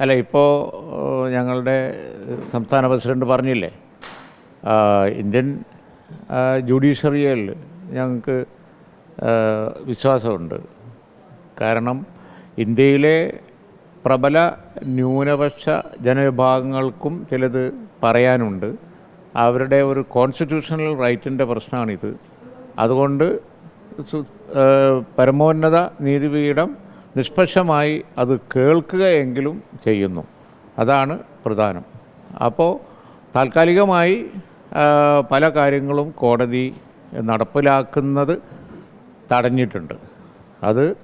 അല്ല ഇപ്പോൾ ഞങ്ങളുടെ സംസ്ഥാന പ്രസിഡന്റ് പറഞ്ഞില്ലേ ഇന്ത്യൻ ജുഡീഷ്യറിയിൽ ഞങ്ങൾക്ക് വിശ്വാസമുണ്ട്. കാരണം ഇന്ത്യയിലെ പ്രബല ന്യൂനപക്ഷ ജനവിഭാഗങ്ങൾക്കും ചിലത് പറയാനുണ്ട്. അവരുടെ ഒരു കോൺസ്റ്റിറ്റ്യൂഷണൽ റൈറ്റിന്റെ പ്രശ്നമാണിത്. അതുകൊണ്ട് പരമോന്നത നീതിപീഠം നിഷ്പക്ഷമായി അത് കേൾക്കുകയെങ്കിലും ചെയ്യുന്നു. അതാണ് പ്രധാനം. അപ്പോൾ താൽക്കാലികമായി പല കാര്യങ്ങളും കോടതി നടപ്പിലാക്കുന്നത് തടഞ്ഞിട്ടുണ്ട്. അത്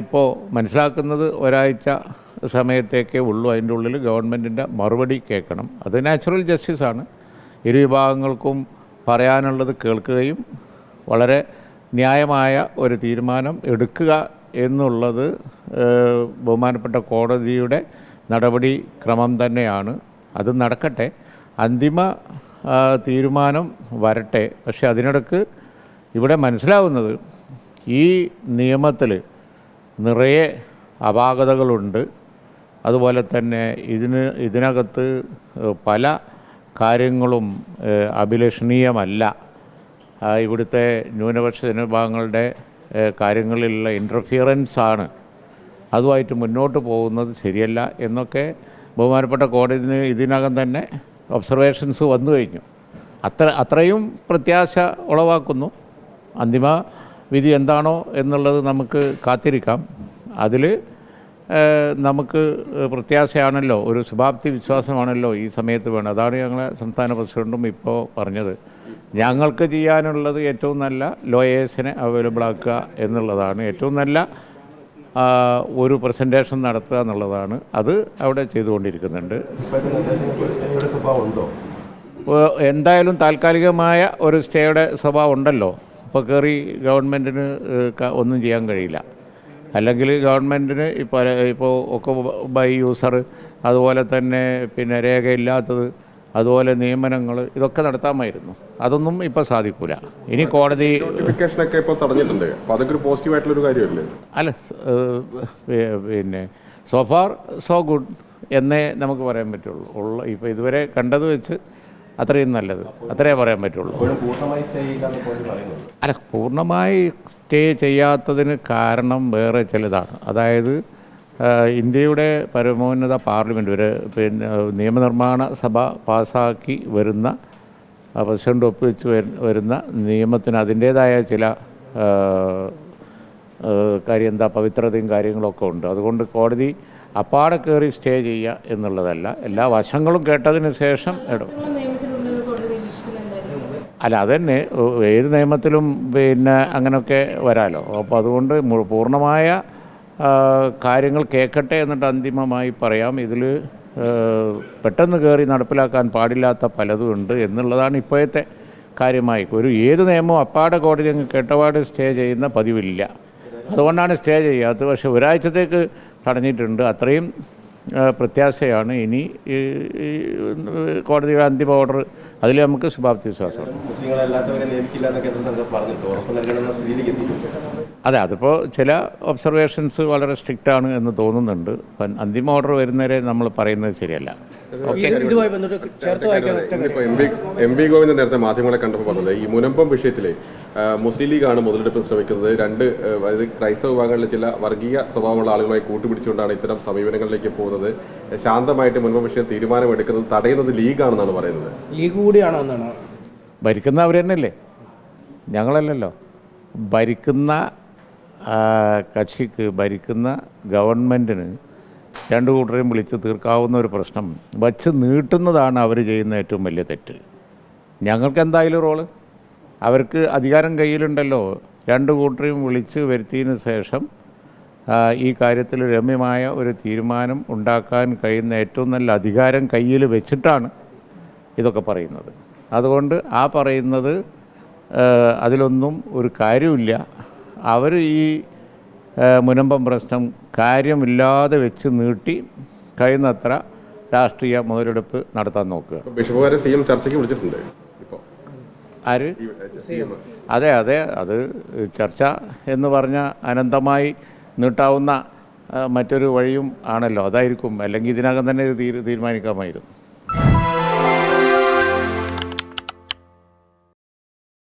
ഇപ്പോൾ മനസ്സിലാക്കുന്നത് ഒരാഴ്ച സമയത്തേക്കേ ഉള്ളൂ. അതിന്റെ ഉള്ളിൽ ഗവൺമെന്റിന്റെ മറുപടി കേൾക്കണം. അത് നാച്ചുറൽ ജസ്റ്റിസാണ് ഇരു വിഭാഗങ്ങൾക്കും പറയാനുള്ളത് കേൾക്കുകയും വളരെ ന്യായമായ ഒരു തീരുമാനം എടുക്കുക എന്നുള്ളത് ബഹുമാനപ്പെട്ട കോടതിയുടെ നടപടി ക്രമം തന്നെയാണ്. അത് നടക്കട്ടെ. അന്തിമ തീരുമാനം വരട്ടെ. പക്ഷെ അതിനിടക്ക് ഇവിടെ മനസ്സിലാവുന്നത് ഈ നിയമത്തിൽ നിറയെ അപാകതകളുണ്ട്. അതുപോലെ തന്നെ ഇതിന് ഇതിനകത്ത് പല കാര്യങ്ങളും അഭിലഷണീയമല്ല. ഇവിടുത്തെ ന്യൂനപക്ഷ ജനവിഭാഗങ്ങളുടെ കാര്യങ്ങളിലുള്ള ഇന്റർഫിയറൻസ് ആണ്. അതുമായിട്ട് മുന്നോട്ട് പോകുന്നത് ശരിയല്ല എന്നൊക്കെ ബഹുമാനപ്പെട്ട കോടതി ഇതിനകം തന്നെ ഒബ്സർവേഷൻസ് വന്നു കഴിഞ്ഞു. അത്ര അത്രയും പ്രത്യാശ ഉളവാക്കുന്നു. അന്തിമ വിധി എന്താണോ എന്നുള്ളത് നമുക്ക് കാത്തിരിക്കാം. അതിൽ നമുക്ക് പ്രത്യാശയാണല്ലോ ഒരു ശുഭാപ്തി വിശ്വാസമാണല്ലോ ഈ സമയത്ത് വേണം. അതാണ് ഞങ്ങളെ സംസ്ഥാന പ്രസിഡന്റും ഇപ്പോൾ പറഞ്ഞത്. ഞങ്ങൾക്ക് ചെയ്യാനുള്ളത് ഏറ്റവും നല്ല ലോയേഴ്സിനെ അവൈലബിൾ ആക്കുക എന്നുള്ളതാണ്. ഏറ്റവും നല്ല ഒരു പ്രസന്റേഷൻ നടത്തുക എന്നുള്ളതാണ്. അത് അവിടെ ചെയ്തുകൊണ്ടിരിക്കുന്നുണ്ട്. എന്തായാലും താൽക്കാലികമായ ഒരു സ്റ്റേയുടെ സ്വഭാവം ഉണ്ടല്ലോ. ഇപ്പോൾ കയറി ഗവൺമെന്റിന് ഒന്നും ചെയ്യാൻ കഴിയില്ല. അല്ലെങ്കിൽ ഗവൺമെന്റിന് ഇപ്പോൾ ഇപ്പോൾ ഒക്കെ ബൈ യൂസർ അതുപോലെ തന്നെ പിന്നെ രേഖയില്ലാത്തത് അതുപോലെ നിയമനങ്ങൾ ഇതൊക്കെ നടത്താമായിരുന്നു. അതൊന്നും ഇപ്പോൾ സാധിക്കൂല. ഇനി കോടതി നോട്ടിഫിക്കേഷൻ ഒക്കെ ഇപ്പോൾ തടഞ്ഞിട്ടുണ്ട്. അപ്പോൾ അതൊക്കെ ഒരു പോസിറ്റീവ് കാര്യമല്ലേ? അല്ല പിന്നെ സോ ഫാർ സോ ഗുഡ് എന്നേ നമുക്ക് പറയാൻ പറ്റുള്ളൂ. ഉള്ള ഇപ്പോൾ ഇതുവരെ കണ്ടത് വെച്ച് അത്രയും നല്ലത്. അത്രേ പറയാൻ പറ്റുള്ളൂ. അല്ല പൂർണമായി സ്റ്റേ ചെയ്യാത്തതിന് കാരണം വേറെ ചിലതാണ്. അതായത് ഇന്ത്യയുടെ പരമോന്നത പാർലമെന്റ് ഒരു പിന്നെ നിയമനിർമ്മാണ സഭ പാസ്സാക്കി വരുന്ന പ്രസിഡന്റ് ഒപ്പുവെച്ച് വരുന്ന നിയമത്തിന് അതിന്റേതായ ചില കാര്യം എന്താ പവിത്രതയും കാര്യങ്ങളൊക്കെ ഉണ്ട്. അതുകൊണ്ട് കോടതി അപ്പാടെ കയറി സ്റ്റേ ചെയ്യുക എന്നുള്ളതല്ല. എല്ലാ വശങ്ങളും കേട്ടതിന് ശേഷം ഇടും. അല്ല അതന്നെ. ഏത് നിയമത്തിലും പിന്നെ അങ്ങനെയൊക്കെ വരാലോ. അപ്പോൾ അതുകൊണ്ട് പൂർണമായ കാര്യങ്ങൾ കേൾക്കട്ടെ എന്നിട്ട് അന്തിമമായി പറയാം. ഇതിൽ പെട്ടെന്ന് കയറി നടപ്പിലാക്കാൻ പാടില്ലാത്ത പലതും ഉണ്ട് എന്നുള്ളതാണ് ഇപ്പോഴത്തെ കാര്യമായി. ഒരു ഏത് നിയമവും അപ്പാടെ കോടതി അങ്ങ് കേട്ടപാട് സ്റ്റേ ചെയ്യുന്ന പതിവില്ല. അതുകൊണ്ടാണ് സ്റ്റേ ചെയ്യാത്തത്. പക്ഷേ ഒരാഴ്ചത്തേക്ക് തടഞ്ഞിട്ടുണ്ട്. അത്രയും പ്രത്യാശയാണ്. ഇനി കോടതിയുടെ അന്തിമ ഓർഡർ അതിൽ നമുക്ക് ശുഭാപ്തി വിശ്വാസമുണ്ട്. അതെ അതിപ്പോൾ ചില ഒബ്സർവേഷൻസ് വളരെ സ്ട്രിക്റ്റ് ആണ് എന്ന് തോന്നുന്നുണ്ട്. അപ്പം അന്തിമ ഓർഡർ വരുന്നവരെ നമ്മൾ പറയുന്നത് ശരിയല്ല. എം പി എം ഗോവിന്ദൻ നേരത്തെ മാധ്യമങ്ങളെ കണ്ടപ്പോൾ പറഞ്ഞത് ഈ മുനമ്പം വിഷയത്തിൽ മുസ്ലിം ലീഗാണ് മുതലെടുപ്പിന് ശ്രമിക്കുന്നത്. രണ്ട് അതായത് ക്രൈസ്തവ വിഭാഗങ്ങളിലെ ചില വർഗീയ സ്വഭാവമുള്ള ആളുകളെ കൂട്ടുപിടിച്ചുകൊണ്ടാണ് ഇത്തരം സമീപനങ്ങളിലേക്ക് പോകുന്നത്. ശാന്തമായിട്ട് മുൻപ് വിഷയം തീരുമാനമെടുക്കുന്നത് തടയുന്നത് ലീഗാണെന്നാണ് പറയുന്നത്. ലീഗ് കൂടിയാണോ എന്നാണ്? ഭരിക്കുന്ന അവർ തന്നെയല്ലേ? ഞങ്ങളല്ലല്ലോ. ഭരിക്കുന്ന കക്ഷിക്ക് ഭരിക്കുന്ന ഗവൺമെന്റിന് രണ്ട് കൂട്ടരെയും വിളിച്ച് തീർക്കാവുന്ന ഒരു പ്രശ്നം വച്ച് നീട്ടുന്നതാണ് അവർ ചെയ്യുന്ന ഏറ്റവും വലിയ തെറ്റ്. ഞങ്ങൾക്ക് എന്തായാലും റോൾ? അവർക്ക് അധികാരം കയ്യിലുണ്ടല്ലോ. രണ്ട് കൂട്ടരെയും വിളിച്ച് വരുത്തിയതിന് ശേഷം ഈ കാര്യത്തിൽ രമ്യമായ ഒരു തീരുമാനം ഉണ്ടാക്കാൻ കഴിയുന്ന ഏറ്റവും നല്ല അധികാരം കയ്യിൽ വെച്ചിട്ടാണ് ഇതൊക്കെ പറയുന്നത്. അതുകൊണ്ട് ആ പറയുന്നത് അതിലൊന്നും ഒരു കാര്യമില്ല അവർ ഈ മുനമ്പം പ്രശ്നം കാര്യമില്ലാതെ വെച്ച് നീട്ടി കഴിയുന്നത്ര രാഷ്ട്രീയ മുതലെടുപ്പ് നടത്താൻ നോക്കുക. ഇപ്പോൾ ബിഷപ്പുകാരെ സി എം ചർച്ചയ്ക്ക് വിളിച്ചിട്ടുണ്ട് ആര്? അതെ അതെ അത് ചർച്ച എന്ന് പറഞ്ഞ അനന്തമായി നീട്ടാവുന്ന മറ്റൊരു വഴിയും ആണല്ലോ. അതായിരിക്കും. അല്ലെങ്കിൽ ഇതിനകം തന്നെ തീരുമാനിക്കാമായിരുന്നു.